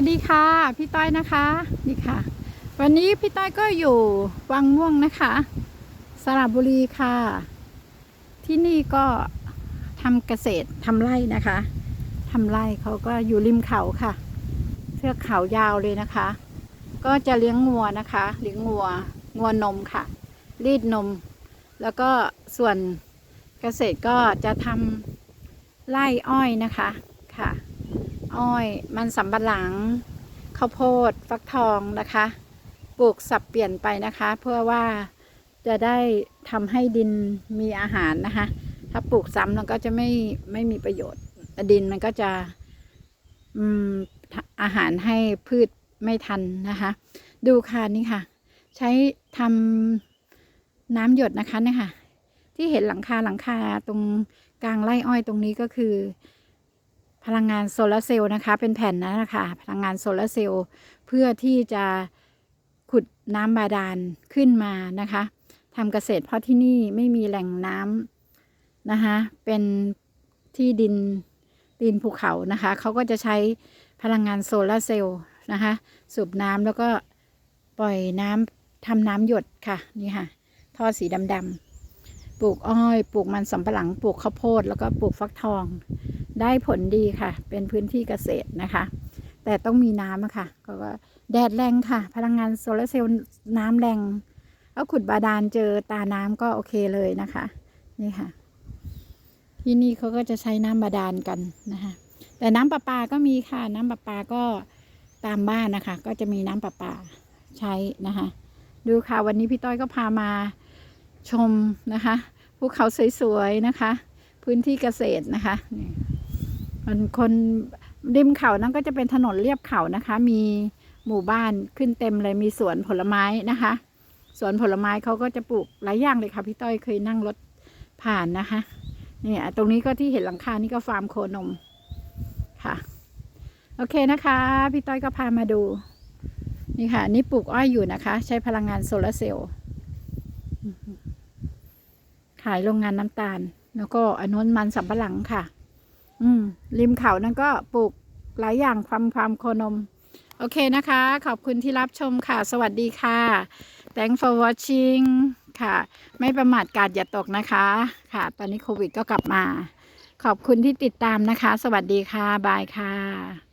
วัสดีค่ะ พี่ต้อยนะคะนี่ค่ะ วันนี้พี่ต้อยก็อยู่วังม่วงนะคะ สระบุรีค่ะ ที่นี่ก็ทำเกษตรทำไร่นะคะทำไร่เขาก็อยู่ริมเขาค่ะเทือกเขายาวเลยนะคะ ก็จะเลี้ยงงัวนะคะเลี้ยงงัวงัวนมค่ะ รีดนม แล้วก็ส่วนเกษตรก็จะทำไร่อ้อยนะคะค่ะ อ้อย มันสำปะหลัง ข้าวโพด ฟักทองนะคะ ปลูกสับเปลี่ยนไปนะคะ เพื่อว่าจะได้ทำให้ดินมีอาหารนะคะ ถ้าปลูกซ้ำแล้วก็จะไม่ไม่มีประโยชน์ ดินมันก็จะอืมอาหารให้พืชไม่ทันนะคะ ดูค่ะนี่ค่ะ ใช้ทำน้ำหยดนะคะเนี่ยค่ะ ที่เห็นหลังคาหลังคาตรงกลางไร่อ้อยตรงนี้ก็คือ พลังงานโซลาร์เซลล์นะคะ เป็นแผ่นนะนะคะ พลังงานโซลาร์เซลล์เพื่อที่จะขุดน้ำบาดาลขึ้นมานะคะทำเกษตรเพราะที่นี่ไม่มีแหล่งน้ำนะคะ เป็นที่ดินดินภูเขานะคะ เขาก็จะใช้พลังงานโซลาร์เซลล์นะคะ สูบน้ำแล้วก็ปล่อยน้ำทำน้ำหยดค่ะ นี่ค่ะ ท่อสีดำๆปลูกอ้อย ปลูกมันสำปะหลัง ปลูกข้าวโพด แล้วก็ปลูกฟักทอง ได้ผลดีค่ะ เป็นพื้นที่เกษตรนะคะ แต่ต้องมีน้ำค่ะก็แดดแรงค่ะ พลังงานโซลาร์เซลล์น้ำแรงเอาขุดบาดาลเจอตาน้ำก็โอเคเลยนะคะ นี่ค่ะ ที่นี่เขาก็จะใช้น้ำบาดาลกันนะคะ แต่น้ำประปาก็มีค่ะ น้ำประปาก็ตามบ้านนะคะ ก็จะมีน้ำประปาใช้นะคะ ดูค่ะวันนี้พี่ต้อยก็พามาชมนะคะภูเขาสวยๆนะคะ พื้นที่เกษตรนะคะนี่ มันคนริมเขานั้นก็จะเป็นถนนเรียบเขานะคะ มีหมู่บ้านขึ้นเต็มเลยมีสวนผลไม้นะคะ สวนผลไม้เขาก็จะปลูกหลายอย่างเลยค่ะพี่ต้อยเคยนั่งรถผ่านนะคะเนี่ยตรงนี้ก็ที่เห็นหลังคานี่ก็ฟาร์มโคนมค่ะ โอเคนะคะ พี่ต้อยก็พามาดู นี่ค่ะ นี่ปลูกอ้อยอยู่นะคะ ใช้พลังงานโซลาร์เซลล์ขายโรงงานน้ำตาล แล้วก็อนนุนมันสำปะหลังค่ะ อืม ริมเขานั่นก็ปลูกหลายอย่างความความโคนม โอเคนะคะ ขอบคุณที่รับชมค่ะ สวัสดีค่ะ thank for watching ค่ะ ไม่ประมาทกาดอย่าตกนะคะ ค่ะ ตอนนี้โควิดก็กลับมา ขอบคุณที่ติดตามนะคะ สวัสดีค่ะ บายค่ะ